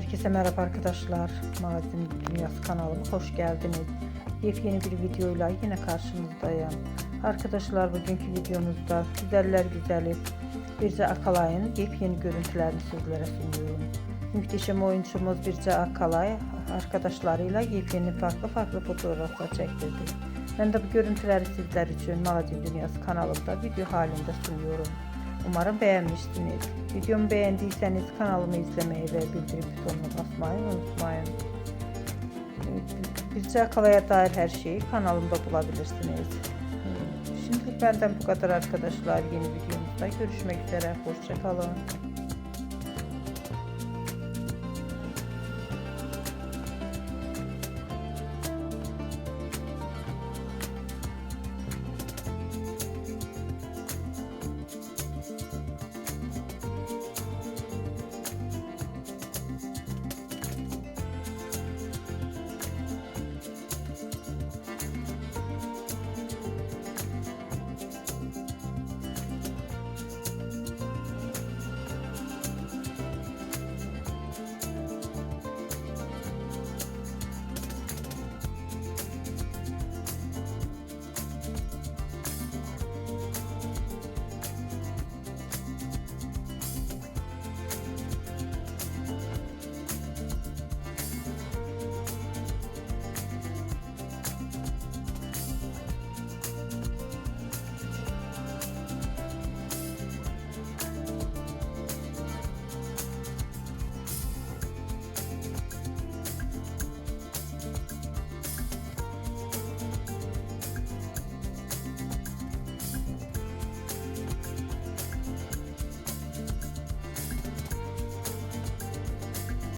Herkese merhaba arkadaşlar. Magazin Dünyası kanalıma hoş geldiniz. Yepyeni bir videoyla yine karşınızdayım. Arkadaşlar bugünkü videomuzda güzeller güzeli Birce Akalay'ın yepyeni görüntülerini sizlere sunuyorum. Muhteşem oyuncumuz Birce Akalay arkadaşlarıyla yepyeni farklı farklı fotoğraflar çektirdi. Ben de bu görüntüleri sizler için Magazin Dünyası kanalımda video halinde sunuyorum. Umarım beğenmişsiniz. Videomu beğendiyseniz kanalımı izlemeyi ve bildirim butonuna basmayı unutmayın. Birce Akala'ya dair her şeyi kanalımda bulabilirsiniz. Şimdilik benden bu kadar arkadaşlar. Yeni videomuzda görüşmek üzere. Hoşçakalın.